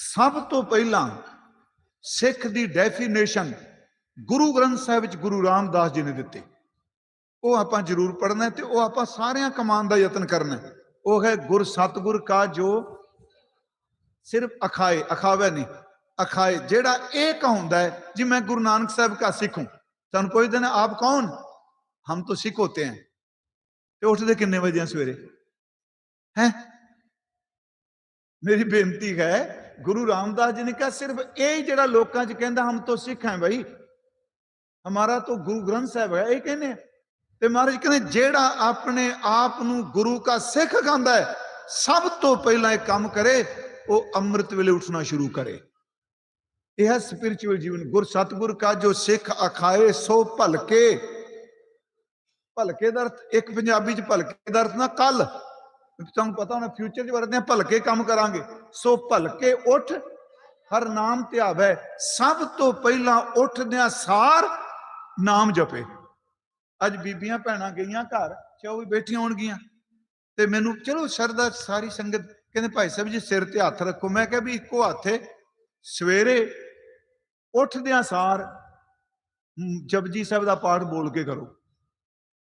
ਸਭ ਤੋਂ ਪਹਿਲਾਂ ਸਿੱਖ ਦੀ ਡੈਫੀਨੇਸ਼ਨ ਗੁਰੂ ਗ੍ਰੰਥ ਸਾਹਿਬ ਵਿੱਚ ਗੁਰੂ ਰਾਮਦਾਸ ਜੀ ਨੇ ਦਿੱਤੀ। ਉਹ ਆਪਾਂ ਜ਼ਰੂਰ ਪੜ੍ਹਨਾ ਤੇ ਉਹ ਆਪਾਂ ਸਾਰਿਆਂ ਕਮਾਨ ਦਾ ਯਤਨ ਕਰਨਾ ਉਹ ਹੈ ਗੁਰ ਸਤਗੁਰ ਕਾ ਜੋ ਸਿਰਫ ਅਖਾਏ, ਅਖਾਵੇ ਨਹੀਂ, ਅਖਾਏ, ਜਿਹੜਾ ਇਹ ਕਹਾਉਂਦਾ ਹੈ, ਜੀ ਮੈਂ ਗੁਰੂ ਨਾਨਕ ਸਾਹਿਬ ਕਾ ਸਿੱਖ ਹੂੰ। ਤੁਹਾਨੂੰ ਪੁੱਛਦੇ ਨੇ, ਆਪ ਕੌਣ? ਹਮ ਤੋਂ ਸਿੱਖ ਹੋਤੇ हैं ਤੇ ਉੱਠਦੇ ਕਿੰਨੇ ਵਜੇ ਆ ਸਵੇਰੇ? ਹੈ? ਮੇਰੀ ਬੇਨਤੀ ਹੈ ਗੁਰੂ ਰਾਮਦਾਸ ਜੀ ਨੇ ਕਿਹਾ, ਸਿਰਫ ਇਹ ਜਿਹੜਾ ਲੋਕਾਂ 'ਚ ਕਹਿੰਦਾ, ਹਮ ਤਾਂ ਸਿੱਖ ਹੈ ਭਾਈ ਹਮਾਰਾ ਤੋਂ ਗੁਰੂ ਗ੍ਰੰਥ ਸਾਹਿਬ ਹੈ, ਇਹ ਕਹਿੰਦੇ ਤੇ ਮਹਾਰਾਜ ਕਹਿੰਦੇ, ਜਿਹੜਾ ਆਪਣੇ ਆਪ ਨੂੰ ਗੁਰੂ ਕਾ ਸਿੱਖ ਕਹਿੰਦਾ ਹੈ, ਸਭ ਤੋਂ ਪਹਿਲਾਂ ਇਹ ਕੰਮ ਕਰੇ, ਉਹ ਅੰਮ੍ਰਿਤ ਵੇਲੇ ਉੱਠਣਾ ਸ਼ੁਰੂ ਕਰੇ। ਇਹ ਹੈ ਸਪਿਰਚੁਅਲ ਜੀਵਨ। ਗੁਰ ਸਤਗੁਰ ਕਾ ਜੋ ਸਿੱਖ ਅਖਾਏ, ਸੋ ਭਲਕੇ। ਭਲਕੇ ਦਾ ਅਰਥ, ਇੱਕ ਪੰਜਾਬੀ ਚ ਭਲਕੇ ਦਾ ਅਰਥ ਨਾ ਕੱਲ ਤੁਹਾਨੂੰ ਪਤਾ ਹੋਣਾ ਫਿਊਚਰ ਚ ਵਰਤਦੇ ਆ ਭਲਕੇ ਕੰਮ ਕਰਾਂਗੇ। ਸੋ ਭਲਕੇ ਉੱਠ, ਹਰ ਨਾਮ ਧਿਆਵੈ ਸਭ ਤੋਂ ਪਹਿਲਾਂ ਉੱਠਦਿਆਂ ਸਾਰ ਨਾਮ ਜਪੇ। ਅੱਜ ਬੀਬੀਆਂ ਭੈਣਾਂ ਗਈਆਂ ਘਰ ਚਾ ਉਹ ਵੀ ਬੈਠੀਆਂ ਹੋਣਗੀਆਂ? ਤੇ ਮੈਨੂੰ ਚਲੋ ਸ਼ਰਦਾ ਸਾਰੀ ਸੰਗਤ ਕਹਿੰਦੇ, ਭਾਈ ਸਾਹਿਬ ਜੀ, ਸਿਰ ਤੇ ਹੱਥ ਰੱਖੋ। ਮੈਂ ਕਿਹਾ ਵੀ ਇੱਕੋ ਹੱਥੇ ਸਵੇਰੇ ਉੱਠਦਿਆਂ ਸਾਰ ਜਪਜੀ ਸਾਹਿਬ ਦਾ ਪਾਠ ਬੋਲ ਕੇ ਕਰੋ।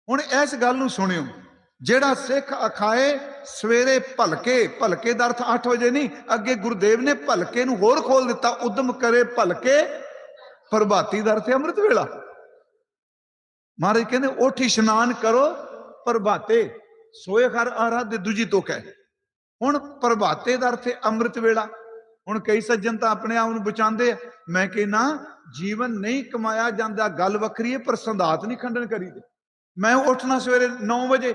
ਹੁਣ ਇਸ ਗੱਲ ਨੂੰ ਸੁਣਿਓ। ਜਿਹੜਾ ਸਿੱਖ ਅਖਾਏ ਸਵੇਰੇ ਭਲਕੇ ਭਲਕੇ ਦਾ ਅਰਥ 8 ਵਜੇ ਨਹੀਂ, ਅੱਗੇ ਗੁਰਦੇਵ ਨੇ ਭਲਕੇ ਨੂੰ ਹੋਰ ਖੋਲ ਦਿੱਤਾ, ਉਦਮ ਕਰੇ ਭਲਕੇ, ਪ੍ਰਭਾਤੀ ਦਾ ਅਰਥ ਅੰਮ੍ਰਿਤ ਵੇਲਾ। ਮਹਾਰਾਜ ਕਹਿੰਦੇ, ਉੱਠ ਇਸ਼ਨਾਨ ਕਰੋ, ਪ੍ਰਭਾਤੇ, ਸੋਏ ਘਰ ਆਰਾਧੇ, ਦੂਜੀ ਤੋਕ ਹੈ। ਹੁਣ ਪ੍ਰਭਾਤੇ ਦਾ ਅਰਥ ਅੰਮ੍ਰਿਤ ਵੇਲਾ। ਹੁਣ ਕਈ ਸੱਜਣ ਤਾਂ ਆਪਣੇ ਆਪ ਨੂੰ ਬਚਾਉਂਦੇ ਆ। ਮੈਂ ਕਹਿੰਨਾ ਜੀਵਨ ਨਹੀਂ ਕਮਾਇਆ ਜਾਂਦਾ, ਗੱਲ ਵੱਖਰੀ ਹੈ, ਪਰ ਸੰਦਾਤ ਨਹੀਂ ਖੰਡਨ ਕਰੀਦੇ। ਮੈਂ ਉੱਠਣਾ ਸਵੇਰੇ 9 ਵਜੇ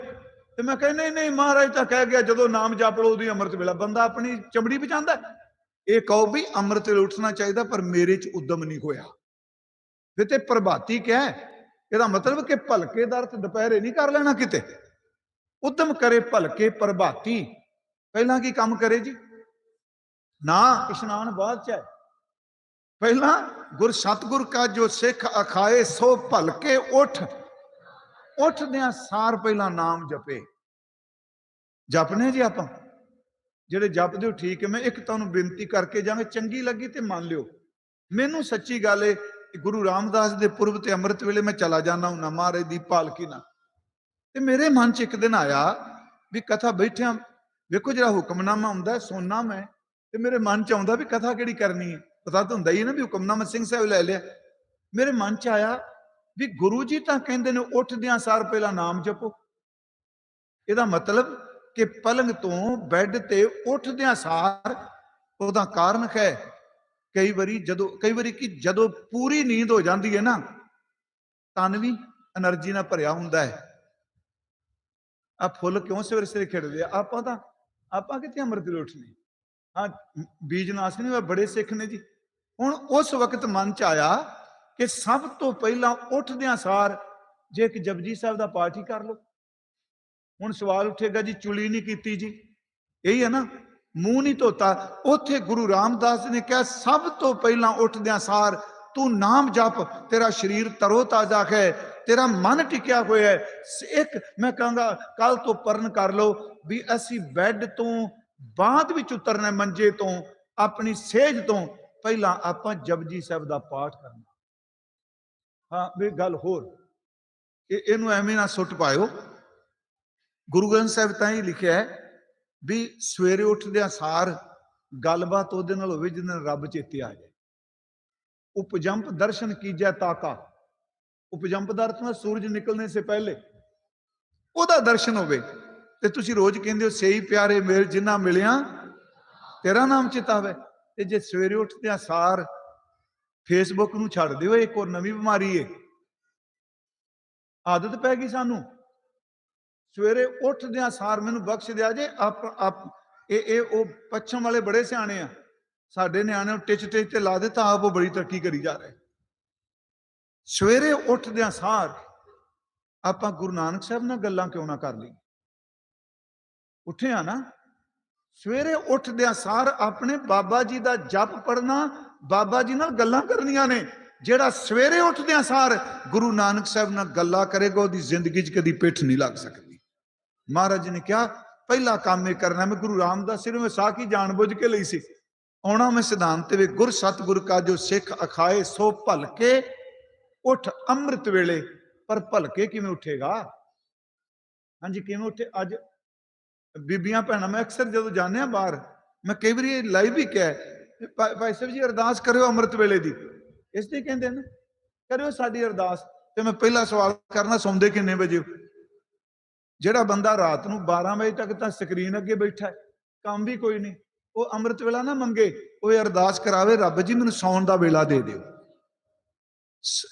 ਤੇ ਮੈਂ ਕਹਿੰਦਾ ਨਹੀਂ ਨਹੀਂ, ਮਹਾਰਾਜ ਤਾਂ ਕਹਿ ਗਿਆ, ਜਦੋਂ ਨਾਮ ਜਪ ਲਓ ਉਹਦੀ ਅੰਮ੍ਰਿਤ ਵੇਲਾ। ਬੰਦਾ ਆਪਣੀ ਚਮੜੀ ਬਚਾਉਂਦਾ ਇਹ ਕਹੋ ਵੀ ਅੰਮ੍ਰਿਤ ਵੇਲੇ ਉੱਠਣਾ ਚਾਹੀਦਾ, ਪਰ ਮੇਰੇ 'ਚ ਉਦਮ ਨਹੀਂ ਹੋਇਆ। ਫਿਰ ਤੇ ਪ੍ਰਭਾਤੀ ਕਹਿ, ਇਹਦਾ ਮਤਲਬ ਕਿ ਭਲਕੇ ਦਾ ਅਰਥ ਦੁਪਹਿਰੇ ਨਹੀਂ ਕਰ ਲੈਣਾ ਕਿਤੇ? ਉਦਮ ਕਰੇ ਭਲਕੇ ਪ੍ਰਭਾਤੀ। ਪਹਿਲਾਂ ਕੀ ਕੰਮ ਕਰੇ ਜੀ? ਨਾ, ਇਸ਼ਨਾਨ ਬਾਅਦ ਚ ਹੈ। ਪਹਿਲਾਂ ਗੁਰ ਸਤਗੁਰ ਕਾ ਜੋ ਸਿੱਖ ਅਖਾਏ, ਸੋ ਭਲਕੇ ਉੱਠ ਉੱਠਦਿਆਂ ਸਾਰ ਪਹਿਲਾਂ ਨਾਮ ਜਪੇ। ਜਪਨੇ ਜੀ ਆਪਾਂ? ਜਿਹੜੇ ਜਪਦੇ ਹੋ ਠੀਕ ਹੈ, ਮੈਂ ਇੱਕ ਤੁਹਾਨੂੰ ਬੇਨਤੀ ਕਰਕੇ ਜਾਵਾਂ, ਚੰਗੀ ਲੱਗੀ ਤੇ ਮੰਨ ਲਿਓ। ਮੈਨੂੰ ਸੱਚੀ ਗੱਲ ਏ ਗੁਰੂ ਰਾਮਦਾਸ ਦੇ ਪੁਰਬ ਤੇ ਅੰਮ੍ਰਿਤ ਵੇਲੇ ਮੈਂ ਚਲਾ ਜਾਣਾ ਹੁਣਾ ਮਹਾਰਾਜ ਦੀ ਪਾਲਕੀ ਨਾਲ। ਤੇ ਮੇਰੇ ਮਨ 'ਚ ਇੱਕ ਦਿਨ ਆਇਆ ਵੀ ਕਥਾ ਬੈਠਿਆ, ਵੇਖੋ ਜਿਹੜਾ ਹੁਕਮਨਾਮਾ ਹੁੰਦਾ ਸੋਨਾ ਮੈਂ, ਤੇ ਮੇਰੇ ਮਨ 'ਚ ਆਉਂਦਾ ਵੀ ਕਥਾ ਕਿਹੜੀ ਕਰਨੀ ਹੈ? ਪਤਾ ਤਾਂ ਹੁੰਦਾ ਹੀ ਨਾ ਵੀ ਹੁਕਮਨਾਮਾ ਸਿੰਘ ਸਾਹਿਬ ਲੈ ਲਿਆ। ਮੇਰੇ ਮਨ 'ਚ ਆਇਆ ਵੀ ਗੁਰੂ ਜੀ ਤਾਂ ਕਹਿੰਦੇ ਨੇ ਉੱਠਦਿਆਂ ਸਾਰ ਪਹਿਲਾਂ ਨਾਮ ਜਪੋ। ਇਹਦਾ ਮਤਲਬ ਕਿ ਪਲੰਗ ਤੋਂ ਬੈੱਡ ਤੇ ਉੱਠਦਿਆਂ ਸਾਰ, ਉਹਦਾ ਕਾਰਨ ਹੈ ਕਈ ਵਾਰੀ ਜਦੋਂ, ਕਈ ਵਾਰੀ ਕਿ ਜਦੋਂ ਪੂਰੀ ਨੀਂਦ ਹੋ ਜਾਂਦੀ ਹੈ ਨਾ, ਤਨ ਵੀ એનર્ਜੀ ਨਾਲ ਭਰਿਆ ਹੁੰਦਾ ਹੈ। ਆ ਫੁੱਲ ਕਿਉਂ ਸਵੇਰੇ ਸਵੇਰੇ ਖਿੜਦੇ ਆ? ਆਪਾਂ ਤਾਂ, ਆਪਾਂ ਕਿਤੇ ਅੰਮ੍ਰਿਤ ਲੋਟਨੇ ਹਾਂ, ਬੀਜ ਨਾਸ ਨਹੀਂ ਬੜੇ ਸਿੱਖ ਨੇ ਜੀ। ਹੁਣ ਉਸ ਵਕਤ ਮਨ ਚ ਆਇਆ ਕਿ ਸਭ ਤੋਂ ਪਹਿਲਾਂ ਉੱਠਦਿਆਂ ਸਾਰ ਜੇ ਇੱਕ ਜਪਜੀ ਸਾਹਿਬ ਦਾ ਪਾਠ ਹੀ ਕਰ ਲਓ। ਹੁਣ ਸਵਾਲ ਉੱਠੇਗਾ ਜੀ ਚੁਲੀ ਨਹੀਂ ਕੀਤੀ ਜੀ। ਇਹੀ ਹੈ ਨਾ, ਮੂੰਹ ਨਹੀਂ ਧੋਤਾ। ਉੱਥੇ ਗੁਰੂ ਰਾਮਦਾਸ ਨੇ ਕਿਹਾ, ਸਭ ਤੋਂ ਪਹਿਲਾਂ ਉੱਠਦਿਆਂ ਸਾਰ ਤੂੰ ਨਾਮ ਜਪ, ਤੇਰਾ ਸਰੀਰ ਤਰੋ ਤਾਜ਼ਾ ਹੈ, ਤੇਰਾ ਮਨ ਟਿਕਿਆ ਹੋਇਆ ਹੈ। ਇੱਕ ਮੈਂ ਕਹਾਂਗਾ ਕੱਲ ਤੋਂ ਪਰਨ ਕਰ ਲਓ ਵੀ ਅਸੀਂ ਬੈੱਡ ਤੋਂ ਬਾਅਦ ਵਿੱਚ ਉਤਰਨਾ ਮੰਜੇ ਤੋਂ, ਆਪਣੀ ਸੇਜ ਤੋਂ। ਪਹਿਲਾਂ ਆਪਾਂ ਜਪਜੀ ਸਾਹਿਬ ਦਾ ਪਾਠ ਕਰਨਾ। ਹਾਂ, ਵੀ ਗੱਲ ਹੋਰ। ਇਹ, ਇਹਨੂੰ ਐਵੇਂ ਨਾ ਸੁੱਟ ਪਾਇਓ। ਗੁਰੂ ਗ੍ਰੰਥ ਸਾਹਿਬ ਤਾਂ ਹੀ ਲਿਖਿਆ ਹੈ ਵੀ ਸਵੇਰੇ ਉੱਠਦਿਆਂ ਸਾਰ ਗੱਲਬਾਤ ਉਹਦੇ ਨਾਲ ਹੋਵੇ ਜਿਹਦੇ ਨਾਲ ਰੱਬ ਚੇਤੇ ਆ ਜਾਏ। ਉਪਜੰਪ ਦਰਸ਼ਨ ਕੀਜੈ ਤਾਕਾ। ਉਪਜੰਪ ਦਾ ਅਰਥ ਨਾ ਸੂਰਜ ਨਿਕਲਣੇ ਸੇ ਪਹਿਲੇ। ਉਹਦਾ ਦਰਸ਼ਨ ਹੋਵੇ। ਤੇ ਤੁਸੀਂ ਰੋਜ਼ ਕਹਿੰਦੇ ਹੋ ਸਹੀ ਪਿਆਰੇ ਮੇਲ ਜਿੰਨਾ ਮਿਲਿਆ, ਤੇਰਾ ਨਾਮ ਚਿਤਾਵੇ। ਤੇ ਜੇ ਸਵੇਰੇ ਉੱਠਦਿਆਂ ਸਾਰ ਫੇਸਬੁੱਕ ਨੂੰ ਛੱਡ ਦਿਓ, ਇੱਕ ਹੋਰ ਨਵੀਂ ਬਿਮਾਰੀ ਏ। ਆਦਤ ਪੈ ਗਈ ਸਾਨੂੰ। ਸਵੇਰੇ ਉੱਠਦਿਆਂ ਸਾਰ ਮੈਨੂੰ ਬਖਸ਼ ਦਿਆ ਜੇ, ਆਪ ਆਪ, ਇਹ ਇਹ ਉਹ ਪੱਛਮ ਵਾਲੇ ਬੜੇ ਸਿਆਣੇ ਆ। ਸਾਡੇ ਨਿਆਣੇ ਨੂੰ ਟਿਚ ਟਿਚ ਤੇ ਲਾ ਦਿੱਤਾ ਆਪ ਉਹ ਬੜੀ ਤਰੱਕੀ ਕਰੀ ਜਾ ਰਹੇ। ਸਵੇਰੇ ਉੱਠਦਿਆਂ ਸਾਰ ਆਪਾਂ ਗੁਰੂ ਨਾਨਕ ਸਾਹਿਬ ਨਾਲ ਗੱਲਾਂ ਕਿਉਂ ਨਾ ਕਰ ਲਈ ਉੱਠਿਆ ਨਾ। ਸਵੇਰੇ ਉੱਠਦਿਆਂ ਸਾਰ ਆਪਣੇ ਬਾਬਾ ਜੀ ਦਾ ਜਪ ਪੜਨਾ ਬਾਬਾ ਜੀ ਨਾਲ ਗੱਲਾਂ ਕਰਨੀਆਂ ਨੇ। ਜਿਹੜਾ ਸਵੇਰੇ ਉੱਠਦਿਆਂ ਸਾਰ, ਗੁਰੂ ਨਾਨਕ ਸਾਹਿਬ ਨਾਲ ਗੱਲਾਂ ਕਰੇਗਾ, ਉਹਦੀ ਜ਼ਿੰਦਗੀ 'ਚ ਕਦੀ ਪਿੱਠ ਨਹੀਂ ਲੱਗ ਸਕਦੀ। ਮਹਾਰਾਜ ਜੀ ਨੇ ਕਿਹਾ, ਪਹਿਲਾ ਕੰਮ ਇਹ ਕਰਨਾ, ਮੈਂ ਗੁਰੂ ਰਾਮਦਾਸ ਸਿਰ ਵਿੱਚ ਸਾਖੀ ਜਾਣਬੁੱਝ ਕੇ ਲਈ ਸੀ। ਆਉਣਾ ਮੈਂ ਸਿਧਾਂਤ ਵੇ, ਗੁਰ ਸਤਿਗੁਰ ਕਾ ਜੋ ਸਿੱਖ ਅਖਾਏ, ਸੋ ਭਲਕੇ ਉਠ ਅੰਮ੍ਰਿਤ ਵੇਲੇ। ਪਰ ਭਲਕੇ ਕਿਵੇਂ ਉੱਠੇਗਾ? ਹਾਂਜੀ, ਕਿਵੇਂ ਉੱਠੇ? ਅੱਜ ਬੀਬੀਆਂ, ਭੈਣਾਂ, ਮੈਂ ਅਕਸਰ ਜਦੋਂ ਜਾਂਦੇ ਆ ਬਾਹਰ, ਮੈਂ ਕਈ ਵਾਰੀ ਲਾਈਵ ਵੀ ਕਿਹਾ ਭਾਈ ਸਾਹਿਬ ਜੀ, ਅਰਦਾਸ ਕਰਿਓ ਅੰਮ੍ਰਿਤ ਵੇਲੇ ਦੀ। ਇਸ ਲਈ ਕਹਿੰਦੇ ਨੇ, ਕਰਿਓ ਸਾਡੀ ਅਰਦਾਸ। ਤੇ ਮੈਂ ਪਹਿਲਾ ਸਵਾਲ ਕਰਨਾ, ਸੌਂਦੇ ਕਿੰਨੇ ਵਜੇ? ਜਿਹੜਾ ਬੰਦਾ ਰਾਤ ਨੂੰ 12 ਵਜੇ ਤੱਕ ਤਾਂ ਸਕਰੀਨ ਅੱਗੇ ਬੈਠਾ ਹੈ, ਕੰਮ ਵੀ ਕੋਈ ਨਹੀਂ। ਉਹ ਅੰਮ੍ਰਿਤ ਵੇਲਾ ਨਾ ਮੰਗੇ, ਉਹ ਅਰਦਾਸ ਕਰਾਵੇ, ਰੱਬ ਜੀ ਮੈਨੂੰ ਸੌਣ ਦਾ ਵੇਲਾ ਦੇ ਦਿਓ।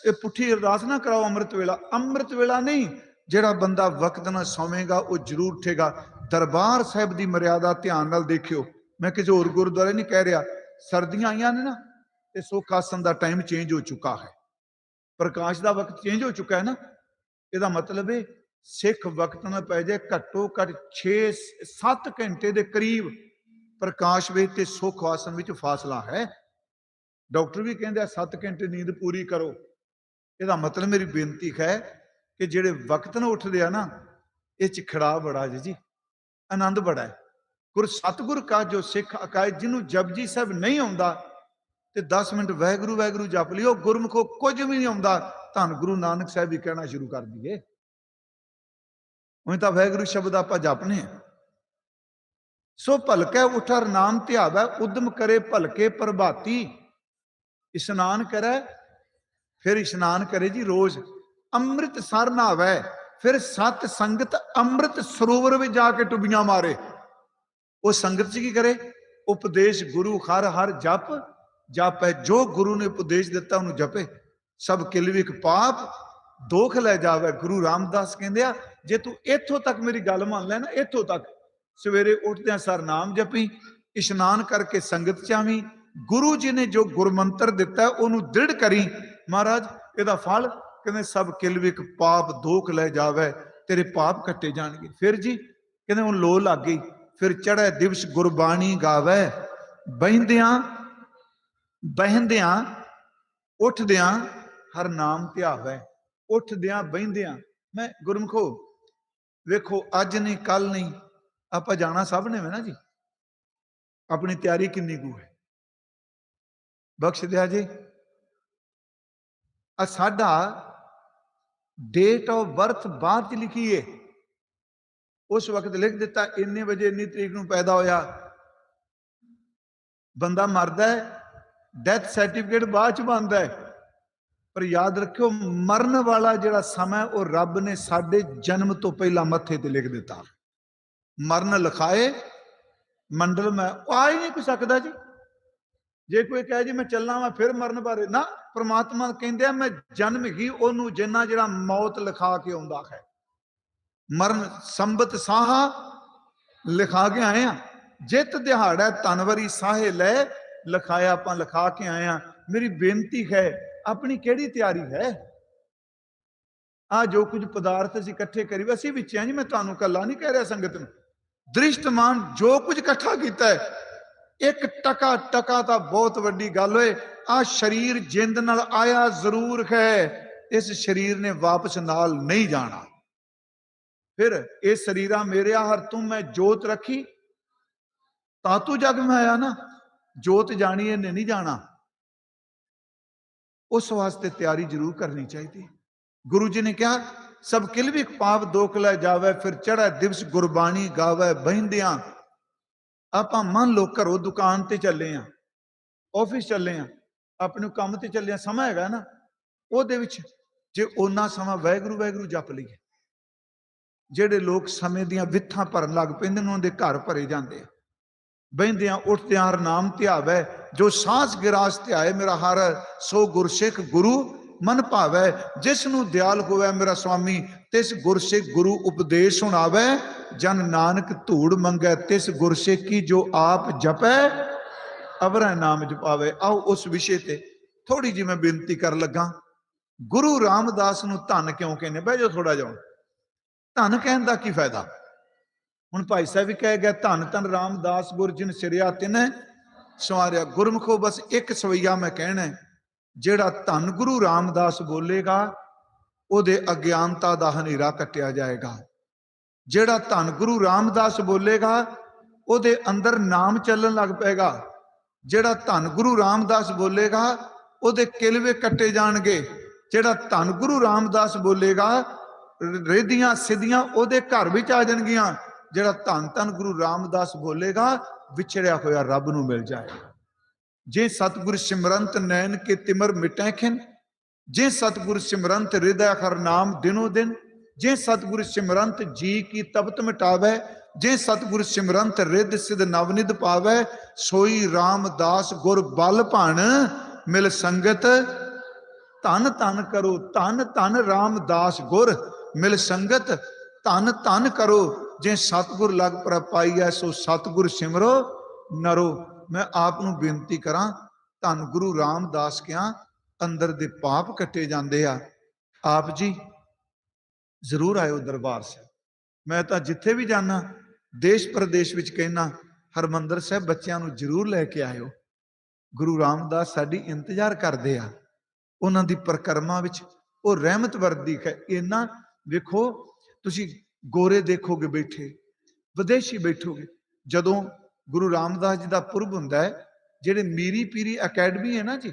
ਇਹ ਪੁੱਠੀ ਅਰਦਾਸ ਨਾ ਕਰਾਓ ਅੰਮ੍ਰਿਤ ਵੇਲਾ। ਅੰਮ੍ਰਿਤ ਵੇਲਾ ਨਹੀਂ, ਜਿਹੜਾ ਬੰਦਾ ਵਕਤ ਨਾਲ ਸੌਵੇਗਾ, ਉਹ ਜ਼ਰੂਰ ਉੱਠੇਗਾ। ਦਰਬਾਰ ਸਾਹਿਬ ਦੀ ਮਰਿਆਦਾ ਧਿਆਨ ਨਾਲ ਦੇਖਿਓ। ਮੈਂ ਕਿਸੇ ਹੋਰ ਗੁਰਦੁਆਰੇ ਨਹੀਂ ਕਹਿ ਰਿਹਾ। ਸਰਦੀਆਂ ਆਈਆਂ ਨੇ ਨਾ, ਤੇ ਸੁੱਖ ਆਸਨ ਦਾ ਟਾਈਮ ਚੇਂਜ ਹੋ ਚੁੱਕਾ ਹੈ। ਪ੍ਰਕਾਸ਼ ਦਾ ਵਕਤ ਚੇਂਜ ਹੋ ਚੁੱਕਾ ਹੈ ਨਾ, ਇਹਦਾ ਮਤਲਬ ਹੈ ਸਿੱਖ ਵਕਤ ਨਾਲ ਪੈ ਜਾਏ ਘੱਟੋ ਘੱਟ 6 7 ਘੰਟੇ ਦੇ ਕਰੀਬ ਪ੍ਰਕਾਸ਼ ਵਿੱਚ ਤੇ ਸੁੱਖ ਆਸਨ ਵਿੱਚ ਫਾਸਲਾ ਹੈ। ਡਾਕਟਰ ਵੀ ਕਹਿੰਦੇ ਆ 7 ਘੰਟੇ ਨੀਂਦ ਪੂਰੀ ਕਰੋ। ਇਹਦਾ ਮਤਲਬ ਮੇਰੀ ਬੇਨਤੀ ਹੈ ਕਿ ਜਿਹੜੇ ਵਕਤ ਨਾਲ ਉੱਠਦੇ ਆ ਨਾ, ਇਹ ਚ ਖੜਾ ਬੜਾ ਜੀ ਜੀ, ਆਨੰਦ ਬੜਾ ਹੈ। ਗੁਰ ਸਤਗੁਰ ਕਾ ਜੋ ਸਿੱਖ ਅਕਾਇ, ਜਿਹਨੂੰ ਜਪਜੀ ਸਾਹਿਬ ਨਹੀਂ ਆਉਂਦਾ, ਤੇ 10 ਮਿੰਟ ਵਾਹਿਗੁਰੂ ਵਾਹਿਗੁਰੂ ਜਪ ਲਿਓ, ਗੁਰਮੁਖੋ ਕੁਝ ਵੀ ਨਹੀਂ ਆਉਂਦਾ, ਧੰਨ ਗੁਰੂ ਨਾਨਕ ਸਾਹਿਬ ਵੀ ਕਹਿਣਾ ਸ਼ੁਰੂ ਕਰ ਦਈਏ। ਉਹ ਤਾਂ ਵਾਹਿਗੁਰੂ ਸ਼ਬਦ ਆਪਾਂ ਜਪਨੇ ਆ। ਸੋ ਭਲਕੈ ਉਠਰ ਨਾਮ ਧਿਆਵੈ, ਉਦਮ ਕਰੇ ਭਲਕੇ ਪ੍ਰਭਾਤੀ। ਇਸ਼ਨਾਨ ਕਰੈ, ਫਿਰ ਇਸ਼ਨਾਨ ਕਰੇ ਜੀ ਰੋਜ਼। ਅੰਮ੍ਰਿਤ ਸਰ ਨਾਵੈ, ਫਿਰ ਸਤ ਸੰਗਤ ਅੰਮ੍ਰਿਤ ਸਰੋਵਰ ਵਿੱਚ ਜਾ ਕੇ ਟੁੱਬੀਆਂ ਮਾਰੇ। ਉਹ ਸੰਗਤ ਚ ਕੀ ਕਰੇ? ਉਪਦੇਸ਼ ਗੁਰੂ ਹਰ ਹਰ ਜਪ, ਜਪੈ, ਜੋ ਗੁਰੂ ਨੇ ਉਪਦੇਸ਼ ਦਿੱਤਾ ਉਹਨੂੰ ਜਪੇ। ਸਭ ਕਿਲਵਿਕ ਪਾਪ, ਦੋਖ ਲੈ ਜਾਵੇ। ਗੁਰੂ ਰਾਮਦਾਸ ਕਹਿੰਦੇ ਆ, ਜੇ ਤੂੰ ਇੱਥੋਂ ਤੱਕ ਮੇਰੀ ਗੱਲ ਮੰਨ ਲੈ ਨਾ, ਇੱਥੋਂ ਤੱਕ। ਸਵੇਰੇ ਉੱਠਦਿਆਂ ਸਰ ਨਾਮ ਜਪੀ, ਇਸ਼ਨਾਨ ਕਰਕੇ ਸੰਗਤ ਚ ਆਵੀਂ। ਗੁਰੂ ਜੀ ਨੇ ਜੋ ਗੁਰਮੰਤਰ ਦਿੱਤਾ, ਉਹਨੂੰ ਦ੍ਰਿੜ ਕਰੀ। ਮਹਾਰਾਜ, ਇਹਦਾ ਫਲ? ਕਹਿੰਦੇ, ਸਭ ਕਿਲਵਿਕ ਪਾਪ, ਦੋਖ ਲੈ ਜਾਵੇ। ਤੇਰੇ ਪਾਪ ਕੱਟੇ ਜਾਣਗੇ। ਫਿਰ ਜੀ, ਕਹਿੰਦੇ, ਹੁਣ ਲੋ ਲੱਗ ਗਈ। ਫਿਰ ਚੜ੍ਹੇ ਦਿਵਸ ਗੁਰਬਾਣੀ ਗਾਵੇ। ਬਹਿੰਦਿਆਂ ਬਹਿੰਦਿਆਂ, ਉੱਠਦਿਆਂ ਹਰ ਨਾਮ ਧਿਆਵੇ। ਉੱਠਦਿਆਂ, ਬਹਿੰਦਿਆਂ, ਮੈਂ ਗੁਰਮਖੋ, ਵੇਖੋ, ਅੱਜ ਨਹੀਂ ਕੱਲ ਨਹੀਂ ਆਪਾਂ ਜਾਣਾ ਸਭ ਨੇ ਵੇ ਨਾ ਜੀ। ਆਪਣੀ ਤਿਆਰੀ ਕਿੰਨੀ ਕੁ ਹੈ? ਬਖਸ਼ ਦਿਆ ਜੀ ਆ ਸਾਡਾ ਡੇਟ ਆਫ ਬਰਥ ਬਾਅਦ ਚ ਲਿਖੀਏ। ਉਸ ਵਕਤ ਲਿਖ ਦਿੱਤਾ, ਇੰਨੇ ਵਜੇ ਇੰਨੀ ਤਰੀਕ ਨੂੰ ਪੈਦਾ ਹੋਇਆ। ਬੰਦਾ ਮਰਦਾ ਹੈ ਡੈਥ ਸਰਟੀਫਿਕੇਟ ਬਾਅਦ ਚ ਬਣਦਾ ਹੈ। ਪਰ ਯਾਦ ਰੱਖਿਓ, ਮਰਨ ਵਾਲਾ ਜਿਹੜਾ ਸਮਾਂ ਉਹ ਰੱਬ ਨੇ ਸਾਡੇ ਜਨਮ ਤੋਂ ਪਹਿਲਾਂ ਮੱਥੇ ਤੇ ਲਿਖ ਦਿੱਤਾ। ਮਰਨ ਲਿਖਾਏ, ਮੰਡਲ ਮੈਂ ਆ ਹੀ ਨਹੀਂ ਕੋਈ ਸਕਦਾ ਜੀ। ਜੇ ਕੋਈ ਕਹੇ ਜੀ, ਮੈਂ ਚੱਲਾਂ ਵਾ, ਫਿਰ ਮਰਨ ਬਾਰੇ। ਨਾ, ਪ੍ਰਮਾਤਮਾ ਕਹਿੰਦੇ ਆ, ਮੈਂ ਜਨਮ ਹੀ ਉਹਨੂੰ ਜਿੰਨਾ ਜਿਹੜਾ ਮੌਤ ਲਿਖਾ ਕੇ ਆਉਂਦਾ ਹੈ। ਮਰਨ ਸੰਬਤ ਸਾਹਾ ਲਿਖਾ ਕੇ ਆਏ ਆ। ਜਿਤ ਦਿਹਾੜਾ ਤਨਵਰੀ ਸਾਹੇ ਲੈ, ਲਿਖਾਇਆ ਆਪਾਂ ਲਿਖਾ ਕੇ ਆਏ ਆ। ਮੇਰੀ ਬੇਨਤੀ ਹੈ, ਆਪਣੀ ਕਿਹੜੀ ਤਿਆਰੀ ਹੈ? ਆ ਜੋ ਕੁਝ ਪਦਾਰਥ ਅਸੀਂ ਇਕੱਠੇ ਕਰੀ ਅਸੀਂ ਵਿੱਚ ਆ ਜੀ, ਮੈਂ ਤੁਹਾਨੂੰ ਕੱਲਾ ਨਹੀਂ ਕਹਿ ਰਿਹਾ ਸੰਗਤ ਨੂੰ। ਦ੍ਰਿਸ਼ਟਮਾਨ ਜੋ ਕੁਝ ਇਕੱਠਾ ਕੀਤਾ ਹੈ, ਇੱਕ ਟਕਾ ਟਕਾ ਤਾਂ ਬਹੁਤ ਵੱਡੀ ਗੱਲ ਹੋਏ। ਆ ਸਰੀਰ ਜਿੰਦ ਨਾਲ ਆਇਆ ਜ਼ਰੂਰ ਹੈ, ਇਸ ਸਰੀਰ ਨੇ ਵਾਪਸ ਨਾਲ ਨਹੀਂ ਜਾਣਾ। ਫਿਰ ਇਹ ਸਰੀਰਾ ਮੇਰਿਆ ਹਰ ਤੂੰ ਮੈਂ ਜੋਤ ਰੱਖੀ। ਤਾਂ ਤੂੰ ਜਗ ਮੈਂ ਆਇਆ ਨਾ, ਜੋਤ ਜਾਣੀ, ਇਹਨੇ ਨਹੀਂ ਜਾਣਾ। ਉਸ ਵਾਸਤੇ ਤਿਆਰੀ ਜ਼ਰੂਰ ਕਰਨੀ ਚਾਹੀਦੀ ਗੁਰੂ ਜੀ ਨੇ ਕਿਹਾ, ਸਭ ਕਿਲਵਿਕ ਪਾਪ ਦੋਖ ਲੈ ਜਾਵੇ, ਫਿਰ ਚੜਾ ਦਿਵਸ ਗੁਰਬਾਣੀ ਗਾਵੇ ਬਹਿੰਦਿਆਂ। ਆਪਾਂ ਮੰਨ ਲਓ ਘਰੋਂ ਦੁਕਾਨ ਤੇ ਚੱਲੇ ਆ ਆਫਿਸ ਚੱਲੇ ਆ, ਆਪਣੇ ਕੰਮ ਤੇ ਚੱਲੇ ਆ, ਸਮਾਂ ਹੈਗਾ ਨਾ, ਉਹਦੇ ਵਿੱਚ ਜੇ ਉਹਨਾਂ ਸਮਾਂ ਵੈਗਰੂ ਵੈਗਰੂ ਜਪ ਲਈਏ। ਜਿਹੜੇ ਲੋਕ ਸਮੇਂ ਦੀਆਂ ਵਿੱਥਾਂ ਭਰਨ ਲੱਗ ਪੈਂਦੇ ਨੇ ਉਹਨਾਂ ਦੇ ਘਰ ਭਰੇ ਜਾਂਦੇ ਆ। ਬਹਿੰਦਿਆਂ ਉੱਠਦਿਆਂ ਹਰ ਨਾਮ ਧਿਆਵੈ ਜੋ ਸਾਸ ਗਿਰਾਸ ਧਿਆਏ ਮੇਰਾ ਹਰ ਸੋ ਗੁਰਸਿੱਖ ਗੁਰੂ ਮਨ ਭਾਵੈ। ਜਿਸ ਨੂੰ ਦਿਆਲ ਹੋਵੇ ਮੇਰਾ ਸੁਆਮੀ ਤਿਸ ਗੁਰਸਿੱਖ ਗੁਰੂ ਉਪਦੇਸ਼ ਸੁਣਾਵੇ ਜਨ ਨਾਨਕ ਧੂੜ ਮੰਗੈ, ਤਿਸ ਗੁਰਸਿੱਖ ਕੀ ਜੋ ਆਪ ਜਪੈ, ਅਵਰਾ ਨਾਮ ਜਪਾਵੇ। ਆਓ ਉਸ ਵਿਸ਼ੇ ਤੇ ਥੋੜੀ ਜਿਹੀ ਮੈਂ ਬੇਨਤੀ ਕਰਨ ਲੱਗਾ। ਗੁਰੂ ਰਾਮਦਾਸ ਨੂੰ ਧੰਨ ਕਿਉਂ ਕਹਿੰਦੇ? ਬਹਿ ਜਾਓ ਥੋੜਾ ਜਿਹਾ ਧਨ ਕਹਿਣ ਦਾ ਕੀ ਫਾਇਦਾ? ਹੁਣ ਭਾਈ ਸਾਹਿਬ ਵੀ ਕਹਿ ਗਿਆ ਧੰਨ ਧੰਨ ਰਾਮਦਾਸ ਗੁਰ ਸਿਰਿਆ ਤਿਨੈ ਸਵਾਰਿਆ ਗੁਰਮਖੋ ਬਸ ਇੱਕ ਸਵਈਆ ਮੈਂ ਕਹਿਣਾ ਜਿਹੜਾ ਧੰਨ ਗੁਰੂ ਰਾਮਦਾਸ ਬੋਲੇਗਾ, ਉਹਦੇ ਅਗਿਆਨਤਾ ਦਾ ਹਨੇਰਾ ਕੱਟਿਆ ਜਾਏਗਾ। ਜਿਹੜਾ ਧੰਨ ਗੁਰੂ ਰਾਮਦਾਸ ਬੋਲੇਗਾ, ਉਹਦੇ ਅੰਦਰ ਨਾਮ ਚੱਲਣ ਲੱਗ ਪਏਗਾ। ਜਿਹੜਾ ਧੰਨ ਗੁਰੂ ਰਾਮਦਾਸ ਬੋਲੇਗਾ, ਉਹਦੇ ਕਿਲਵੇ ਕੱਟੇ ਜਾਣਗੇ। ਜਿਹੜਾ ਧੰਨ ਗੁਰੂ ਰਾਮਦਾਸ ਬੋਲੇਗਾ ਰੇਦੀਆਂ ਸਿੱਧੀਆਂ, ਉਹਦੇ ਘਰ ਵਿੱਚ ਆ ਜਾਣਗੀਆਂ। ਜਿਹੜਾ ਧੰਨ ਧੰਨ ਗੁਰੂ ਰਾਮਦਾਸ ਬੋਲੇਗਾ, ਵਿਛੜਿਆ ਹੋਇਆ ਰੱਬ ਨੂੰ ਮਿਲ ਜਾਏਗਾ। ਜੇ ਸਤਿਗੁਰ ਸਿਮਰੰਤ ਨੈਣ ਕੇ ਤਿਮਰ ਮਿਟੈ ਖਿਨ, ਜੇ ਸਤਿਗੁਰ ਸਿਮਰੰਤ ਹਿਰਦੈ ਹਰ ਨਾਮ ਦਿਨੋ ਦਿਨ, ਜੇ ਸਤਿਗੁਰ ਸਿਮਰੰਤ ਜੀ ਕੀ ਤਪਤ ਮਿਟਾਵੇ, ਜੇ ਸਤਿਗੁਰ ਸਿਮਰੰਤ ਰਿੱਧ ਸਿਧ ਨਵਨਿਧ ਪਾਵੇ, ਸੋਈ ਰਾਮਦਾਸ ਗੁਰ ਬਲ ਭਣ ਮਿਲ ਸੰਗਤ। ਧਨ ਧਨ ਕਰੋ, ਧਨ ਧਨ ਰਾਮਦਾਸ ਗੁਰ। ਮਿਲ ਸੰਗਤ, ਧਨ ਧਨ ਕਰੋ। ਜੇ ਸਤਿਗੁਰ ਲਗ ਪ੍ਰਪਾਈਐ ਸੋ ਸਤਿਗੁਰ ਸਿਮਰੋ, ਨਰੋ। ਮੈਂ ਆਪ ਨੂੰ ਬੇਨਤੀ ਕਰਾਂ, ਧੰਨ ਗੁਰੂ ਰਾਮਦਾਸ ਕਿਆ, ਅੰਦਰ ਦੇ ਪਾਪ ਕੱਟੇ ਜਾਂਦੇ ਆ। ਆਪ ਜੀ, ਜ਼ਰੂਰ ਆਇਓ ਦਰਬਾਰ ਸਾਹਿਬ। ਮੈਂ ਤਾਂ ਜਿੱਥੇ ਵੀ ਜਾਣਾ ਦੇਸ਼ ਪ੍ਰਦੇਸ਼ ਵਿੱਚ ਕਹਿਣਾ ਹਰਮੰਦਰ ਸਾਹਿਬ ਬੱਚਿਆਂ ਨੂੰ ਜ਼ਰੂਰ ਲੈ ਕੇ ਆਇਓ। ਗੁਰੂ ਰਾਮਦਾਸ ਸਾਡੀ ਇੰਤਜ਼ਾਰ ਕਰਦੇ ਆ। ਉਹਨਾਂ ਦੀ ਪ੍ਰਕਰਮਾ ਵਿੱਚ ਉਹ ਰਹਿਮਤ ਵਰਦੀ ਹੈ। ਇਹਨਾਂ ਵੇਖੋ, ਤੁਸੀਂ ਗੋਰੇ ਦੇਖੋਗੇ ਬੈਠੇ, ਵਿਦੇਸ਼ੀ ਬੈਠੋਗੇ। ਜਦੋਂ ਗੁਰੂ ਰਾਮਦਾਸ ਜੀ ਦਾ ਪੁਰਬ ਹੁੰਦਾ ਹੈ, ਜਿਹੜੇ ਮੀਰੀ ਪੀਰੀ ਅਕੈਡਮੀ ਹੈ ਨਾ ਜੀ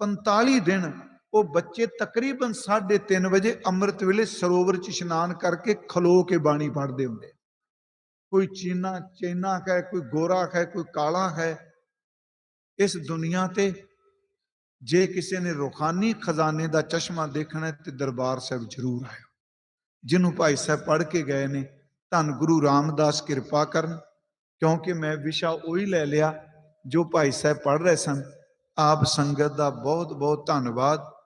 45 ਦਿਨ ਉਹ ਬੱਚੇ ਤਕਰੀਬਨ 3:30 ਵਜੇ ਅੰਮ੍ਰਿਤ ਵੇਲੇ ਸਰੋਵਰ 'ਚ ਇਸ਼ਨਾਨ ਕਰਕੇ ਖਲੋ ਕੇ ਬਾਣੀ ਪੜ੍ਹਦੇ ਹੁੰਦੇ ਕੋਈ ਚੀਨਾ, ਚੈਨਾ ਹੈ ਕੋਈ ਗੋਰਾ ਹੈ ਕੋਈ ਕਾਲਾ ਹੈ ਇਸ ਦੁਨੀਆ ਤੇ ਜੇ ਕਿਸੇ ਨੇ ਰੂਹਾਨੀ ਖਜ਼ਾਨੇ ਦਾ ਚਸ਼ਮਾ ਦੇਖਣਾ ਤੇ ਦਰਬਾਰ ਸਾਹਿਬ ਜ਼ਰੂਰ ਆਇਓ। ਜਿਹਨੂੰ ਭਾਈ ਸਾਹਿਬ ਪੜ੍ਹ ਕੇ ਗਏ ਨੇ, ਧੰਨ ਗੁਰੂ ਰਾਮਦਾਸ ਕਿਰਪਾ ਕਰਨ, ਕਿਉਂਕਿ ਮੈਂ ਵਿਸ਼ਾ ਉਹੀ ਲੈ ਲਿਆ ਜੋ ਭਾਈ ਸਾਹਿਬ ਪੜ੍ਹ ਰਹੇ ਸਨ। ਆਪ ਸੰਗਤ ਦਾ ਬਹੁਤ ਬਹੁਤ ਧੰਨਵਾਦ।